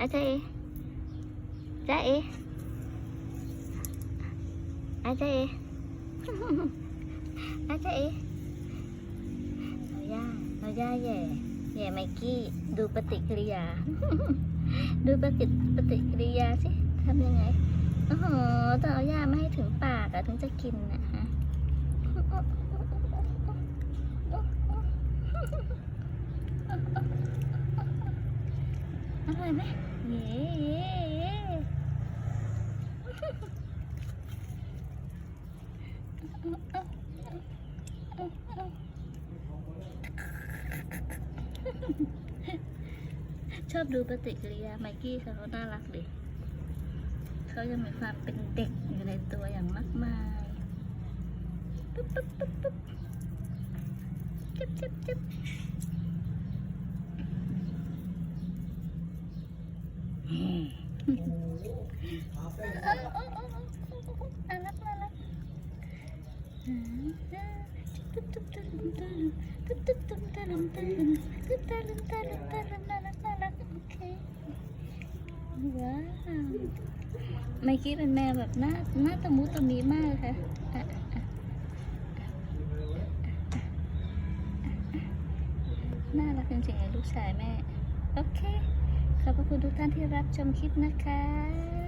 อาจารย์เอจ้าเออาจารย์เออาจารย์เอเอาย่าเอาย่าแย่แย่ไมกี้ดูปฏิกิริยา ดูปฏิปฏิกิริยาสิทำยังไงโอ้โหต้องเอาย่ามาให้ถึงปากอะถึงจะกินนะฮะอ ร่อยไหมเย้ชอบดูปฏิกิริยาไมกี้เขาน่ารักดิเขาจะมีความเป็นเด็กอยู่ในตัวอย่างมากมายปุ๊บปุ๊บปุ๊บปุ๊บจิ๊บจิ๊บจิ๊บ น่มื่ากี้าวไมคิดเป็นแมวแบบหน้าหน้าตะมุตะมีมากค่ะน่ารักจริงๆเลยลูกชายแม่ โอเค ขอบพระคุณทุกท่านที่รับชมคลิปนะคะ